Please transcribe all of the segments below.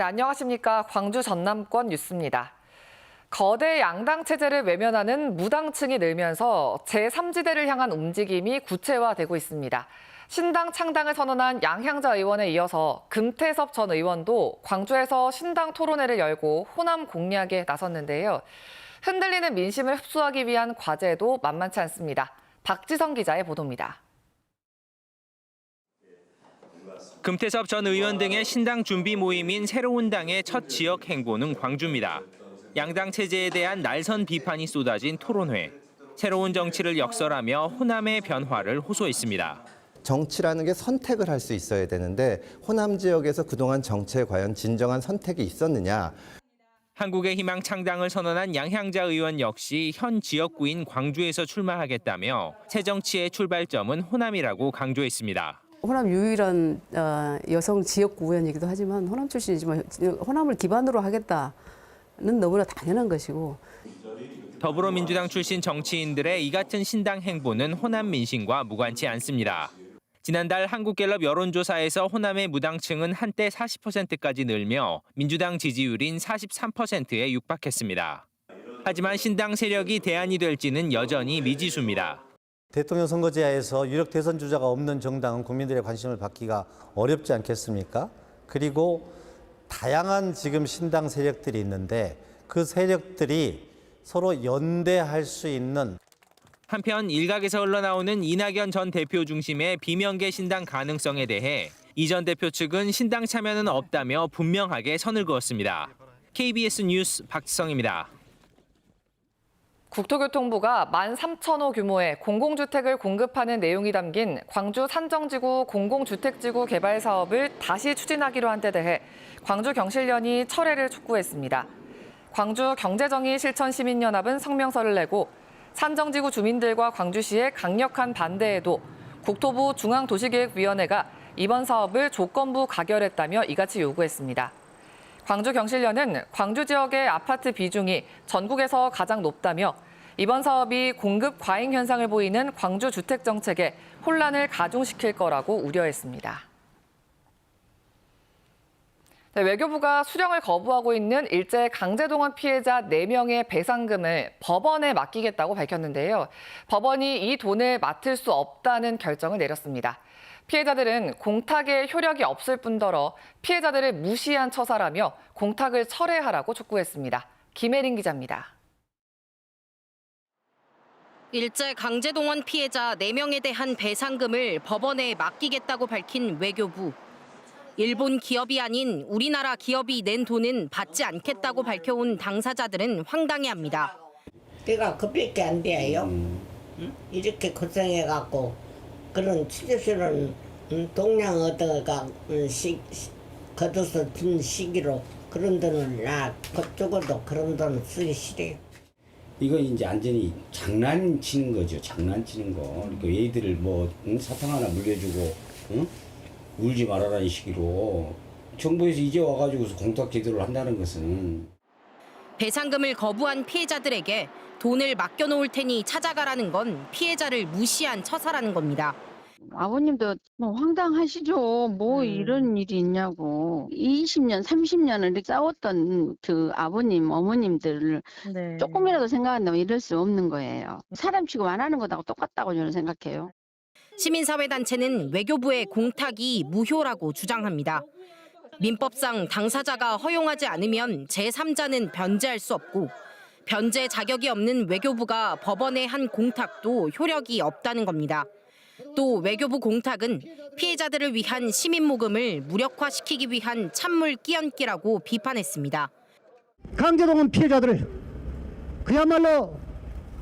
네, 안녕하십니까. 광주 전남권 뉴스입니다. 거대 양당 체제를 외면하는 무당층이 늘면서 제3지대를 향한 움직임이 구체화되고 있습니다. 신당 창당을 선언한 양향자 의원에 이어서 금태섭 전 의원도 광주에서 신당 토론회를 열고 호남 공략에 나섰는데요. 흔들리는 민심을 흡수하기 위한 과제도 만만치 않습니다. 박지성 기자의 보도입니다. 금태섭 전 의원 등의 신당 준비 모임인 새로운 당의 첫 지역 행보는 광주입니다. 양당 체제에 대한 날선 비판이 쏟아진 토론회. 새로운 정치를 역설하며 호남의 변화를 호소했습니다. 정치라는 게 선택을 할 수 있어야 되는데 호남 지역에서 그동안 정치에 과연 진정한 선택이 있었느냐 한국의 희망 창당을 선언한 양향자 의원 역시 현 지역구인 광주에서 출마하겠다며 새 정치의 출발점은 호남이라고 강조했습니다. 호남 유일한 어, 여성 지역구 의원이기도 하지만 호남 출신이지만 호남을 기반으로 하겠다는 너무나 당연한 것이고 더불어민주당 출신 정치인들의 이 같은 신당 행보는 호남 민심과 무관치 않습니다. 지난달 한국갤럽 여론조사에서 호남의 무당층은 한때 40%까지 늘며 민주당 지지율인 43%에 육박했습니다. 하지만 신당 세력이 대안이 될지는 여전히 미지수입니다. 대통령 선거제하에서 유력 대선 주자가 없는 정당은 국민들의 관심을 받기가 어렵지 않겠습니까? 그리고 다양한 지금 신당 세력들이 있는데 그 세력들이 서로 연대할 수 있는 한편 일각에서 흘러나오는 이낙연 전 대표 중심의 비명계 신당 가능성에 대해 이 전 대표 측은 신당 참여는 없다며 분명하게 선을 그었습니다. KBS 뉴스 박지성입니다. 국토교통부가 13,000호 규모의 공공주택을 공급하는 내용이 담긴 광주 산정지구 공공주택지구 개발 사업을 다시 추진하기로 한 데 대해 광주 경실련이 철회를 촉구했습니다. 광주 경제정의실천시민연합은 성명서를 내고 산정지구 주민들과 광주시의 강력한 반대에도 국토부 중앙도시계획위원회가 이번 사업을 조건부 가결했다며 이같이 요구했습니다. 광주 경실련은 광주 지역의 아파트 비중이 전국에서 가장 높다며 이번 사업이 공급 과잉 현상을 보이는 광주 주택 정책에 혼란을 가중시킬 거라고 우려했습니다. 네, 외교부가 수령을 거부하고 있는 일제 강제동원 피해자 4명의 배상금을 법원에 맡기겠다고 밝혔는데요. 법원이 이 돈을 맡을 수 없다는 결정을 내렸습니다. 피해자들은 공탁에 효력이 없을 뿐더러 피해자들을 무시한 처사라며 공탁을 철회하라고 촉구했습니다. 김혜린 기자입니다. 일제 강제동원 피해자 4명에 대한 배상금을 법원에 맡기겠다고 밝힌 외교부. 일본 기업이 아닌 우리나라 기업이 낸 돈은 받지 않겠다고 밝혀온 당사자들은 황당해합니다. 내가 그밖에 안 돼요. 응? 이렇게 고생해갖고 그런 취재수는 응, 동량 얻어가 응, 시, 시, 걷어서 준 시기로 그런 돈을 나 그쪽으로도 그런 돈을 쓰기 싫어요. 이건 이제 완전히 장난치는 거죠. 장난치는 거. 그러니까 얘들을 뭐 응? 사탕 하나 물려주고 응? 울지 말아라는 식으로 정부에서 이제 와가지고서 공탁 제도를 한다는 것은 배상금을 거부한 피해자들에게 돈을 맡겨놓을 테니 찾아가라는 건 피해자를 무시한 처사라는 겁니다. 아버님도 뭐 황당하시죠. 뭐 이런 일이 있냐고. 20년, 30년을 이렇게 싸웠던 그 아버님, 어머님들을 조금이라도 생각한다면 이럴 수 없는 거예요. 사람 취급 안 하는 거하고 똑같다고 저는 생각해요. 시민사회단체는 외교부의 공탁이 무효라고 주장합니다. 민법상 당사자가 허용하지 않으면 제3자는 변제할 수 없고 변제 자격이 없는 외교부가 법원에 한 공탁도 효력이 없다는 겁니다. 또 외교부 공탁은 피해자들을 위한 시민 모금을 무력화시키기 위한 찬물 끼얹기라고 비판했습니다. 강제동원 피해자들을 그야말로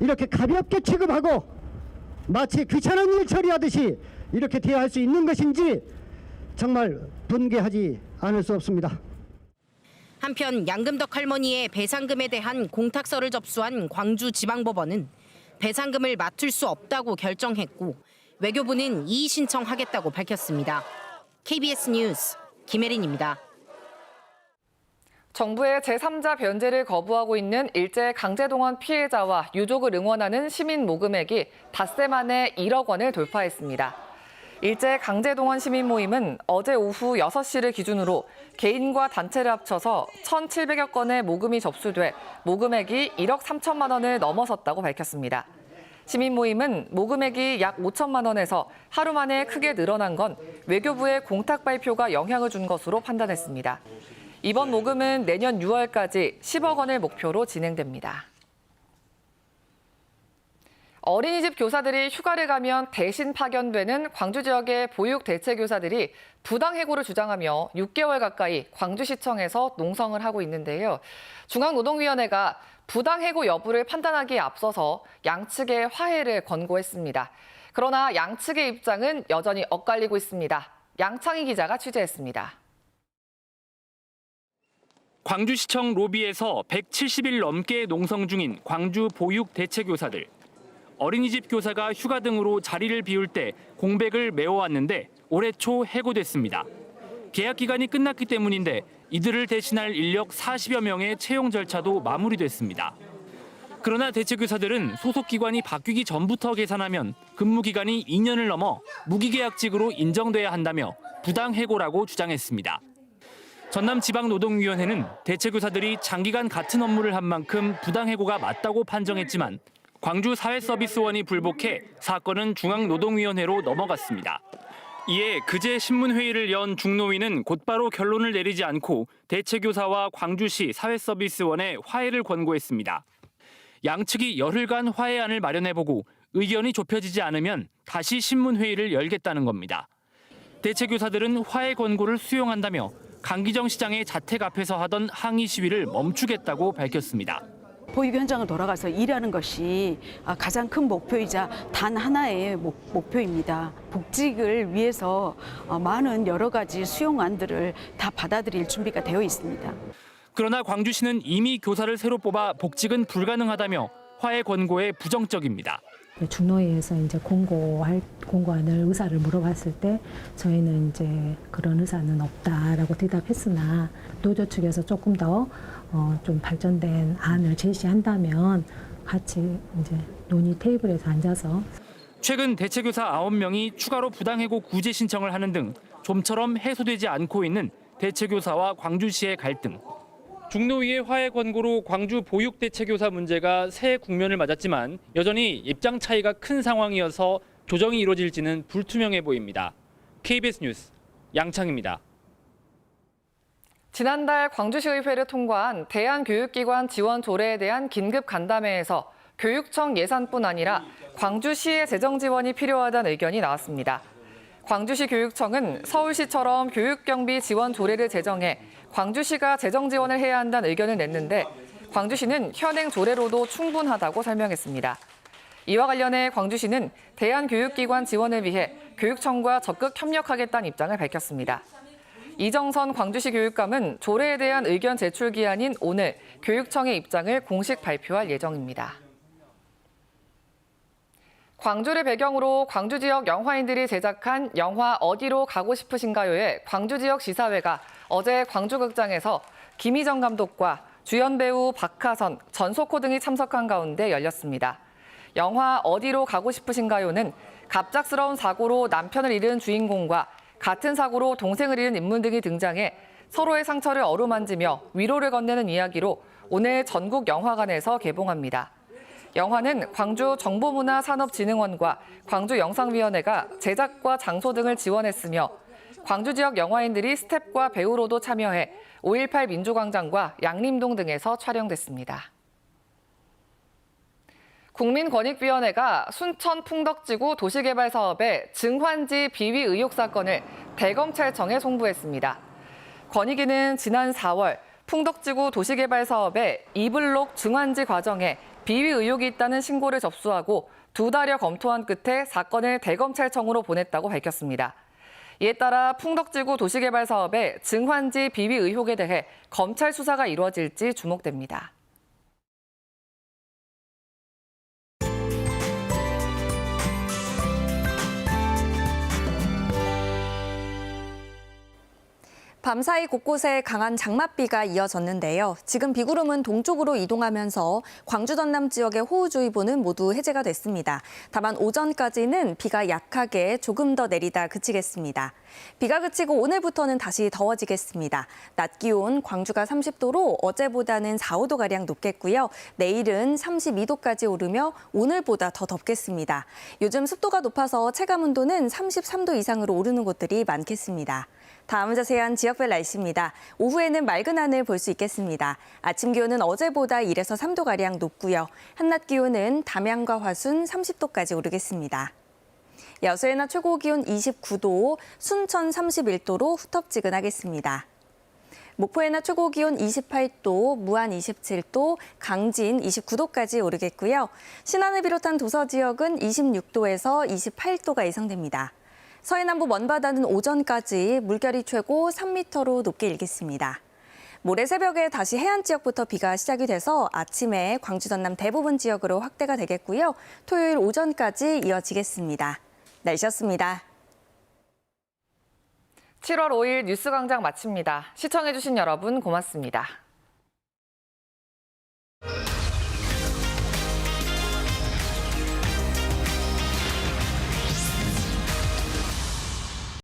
이렇게 가볍게 취급하고 마치 귀찮은 일 처리하듯이 이렇게 대할 수 있는 것인지 정말 분개하지 않을 수 없습니다. 한편 양금덕 할머니의 배상금에 대한 공탁서를 접수한 광주지방법원은 배상금을 맡을 수 없다고 결정했고 외교부는 이의 신청하겠다고 밝혔습니다. KBS 뉴스 김혜린입니다. 정부의 제3자 변제를 거부하고 있는 일제 강제동원 피해자와 유족을 응원하는 시민 모금액이 닷새 만에 1억 원을 돌파했습니다. 일제 강제동원 시민 모임은 어제 오후 6시를 기준으로 개인과 단체를 합쳐서 1,700여 건의 모금이 접수돼 모금액이 1억 3천만 원을 넘어섰다고 밝혔습니다. 시민 모임은 모금액이 약 5천만 원에서 하루 만에 크게 늘어난 건 외교부의 공탁 발표가 영향을 준 것으로 판단했습니다. 이번 모금은 내년 6월까지 10억 원을 목표로 진행됩니다. 어린이집 교사들이 휴가를 가면 대신 파견되는 광주 지역의 보육 대체 교사들이 부당 해고를 주장하며 6개월 가까이 광주시청에서 농성을 하고 있는데요. 중앙노동위원회가 부당 해고 여부를 판단하기에 앞서서 양측의 화해를 권고했습니다. 그러나 양측의 입장은 여전히 엇갈리고 있습니다. 양창희 기자가 취재했습니다. 광주시청 로비에서 170일 넘게 농성 중인 광주 보육 대체 교사들. 어린이집 교사가 휴가 등으로 자리를 비울 때 공백을 메워왔는데 올해 초 해고됐습니다. 계약 기간이 끝났기 때문인데 이들을 대신할 인력 40여 명의 채용 절차도 마무리됐습니다. 그러나 대체 교사들은 소속 기관이 바뀌기 전부터 계산하면 근무 기간이 2년을 넘어 무기계약직으로 인정돼야 한다며 부당 해고라고 주장했습니다. 전남지방노동위원회는 대체교사들이 장기간 같은 업무를 한 만큼 부당해고가 맞다고 판정했지만 광주 사회서비스원이 불복해 사건은 중앙노동위원회로 넘어갔습니다. 이에 그제 신문회의를 연 중노위는 곧바로 결론을 내리지 않고 대체교사와 광주시 사회서비스원에 화해를 권고했습니다. 양측이 열흘간 화해안을 마련해보고 의견이 좁혀지지 않으면 다시 신문회의를 열겠다는 겁니다. 대체교사들은 화해 권고를 수용한다며 강기정 시장의 자택 앞에서 하던 항의 시위를 멈추겠다고 밝혔습니다. 보육 현장을 돌아가서 일하는 것이 아, 가장 큰 목표이자 단 하나의 목, 목표입니다. 복직을 위해서 어, 많은 여러 가지 수용안들을 다 받아들일 준비가 되어 있습니다. 그러나 광주시는 이미 교사를 새로 뽑아 복직은 불가능하다며 화해 권고에 부정적입니다. 중노위에서 이제 공고할 공고안을 의사를 물어봤을 때 저희는 이제 그런 의사는 없다라고 대답했으나 노조 측에서 조금 더 어, 좀 발전된 안을 제시한다면 같이 이제 논의 테이블에서 앉아서 최근 대체교사 9명이 추가로 부당해고 구제 신청을 하는 등 좀처럼 해소되지 않고 있는 대체교사와 광주시의 갈등. 중노위의 화해 권고로 광주 보육 대체교사 문제가 새 국면을 맞았지만 여전히 입장 차이가 큰 상황이어서 조정이 이루어질지는 불투명해 보입니다. KBS 뉴스 양창입니다. 지난달 광주시의회를 통과한 대한교육기관 지원 조례에 대한 긴급 간담회에서 교육청 예산뿐 아니라 광주시의 재정 지원이 필요하다는 의견이 나왔습니다. 광주시 교육청은 서울시처럼 교육경비 지원 조례를 제정해 광주시가 재정 지원을 해야 한다는 의견을 냈는데 광주시는 현행 조례로도 충분하다고 설명했습니다. 이와 관련해 광주시는 대한교육기관 지원을 위해 교육청과 적극 협력하겠다는 입장을 밝혔습니다. 이정선 광주시 교육감은 조례에 대한 의견 제출 기한인 오늘 교육청의 입장을 공식 발표할 예정입니다. 광주를 배경으로 광주 지역 영화인들이 제작한 영화 어디로 가고 싶으신가요의 광주 지역 시사회가 어제 광주극장에서 김희정 감독과 주연 배우 박하선, 전소코 등이 참석한 가운데 열렸습니다. 영화 어디로 가고 싶으신가요는 갑작스러운 사고로 남편을 잃은 주인공과 같은 사고로 동생을 잃은 인물 등이 등장해 서로의 상처를 어루만지며 위로를 건네는 이야기로 오늘 전국 영화관에서 개봉합니다. 영화는 광주 정보문화산업진흥원과 광주영상위원회가 제작과 장소 등을 지원했으며 광주 지역 영화인들이 스텝과 배우로도 참여해 5.18 민주광장과 양림동 등에서 촬영됐습니다. 국민권익위원회가 순천 풍덕지구 도시개발 사업의 증환지 비위 의혹 사건을 대검찰청에 송부했습니다. 권익위는 지난 4월 풍덕지구 도시개발 사업의 이블록 증환지 과정에 비위 의혹이 있다는 신고를 접수하고 두 달여 검토한 끝에 사건을 대검찰청으로 보냈다고 밝혔습니다. 이에 따라 풍덕지구 도시개발 사업의 증환지 비위 의혹에 대해 검찰 수사가 이루어질지 주목됩니다. 밤사이 곳곳에 강한 장맛비가 이어졌는데요. 지금 비구름은 동쪽으로 이동하면서 광주 전남 지역의 호우주의보는 모두 해제가 됐습니다. 다만 오전까지는 비가 약하게 조금 더 내리다 그치겠습니다. 비가 그치고 오늘부터는 다시 더워지겠습니다. 낮 기온 광주가 30도로 어제보다는 4, 5도가량 높겠고요. 내일은 32도까지 오르며 오늘보다 더 덥겠습니다. 요즘 습도가 높아서 체감 온도는 33도 이상으로 오르는 곳들이 많겠습니다. 다음 자세한 지역별 날씨입니다. 오후에는 맑은 하늘 볼 수 있겠습니다. 아침 기온은 어제보다 1에서 3도가량 높고요. 한낮 기온은 담양과 화순 30도까지 오르겠습니다. 여수의 낮 최고 기온 29도, 순천 31도로 후텁지근하겠습니다. 목포의 낮 최고 기온 28도, 무안 27도, 강진 29도까지 오르겠고요. 신안을 비롯한 도서 지역은 26도에서 28도가 예상됩니다. 서해 남부 먼바다는 오전까지 물결이 최고 3m로 높게 일겠습니다. 모레 새벽에 다시 해안 지역부터 비가 시작이 돼서 아침에 광주 전남 대부분 지역으로 확대가 되겠고요. 토요일 오전까지 이어지겠습니다. 날씨였습니다. 7월 5일 뉴스광장 마칩니다. 시청해주신 여러분 고맙습니다.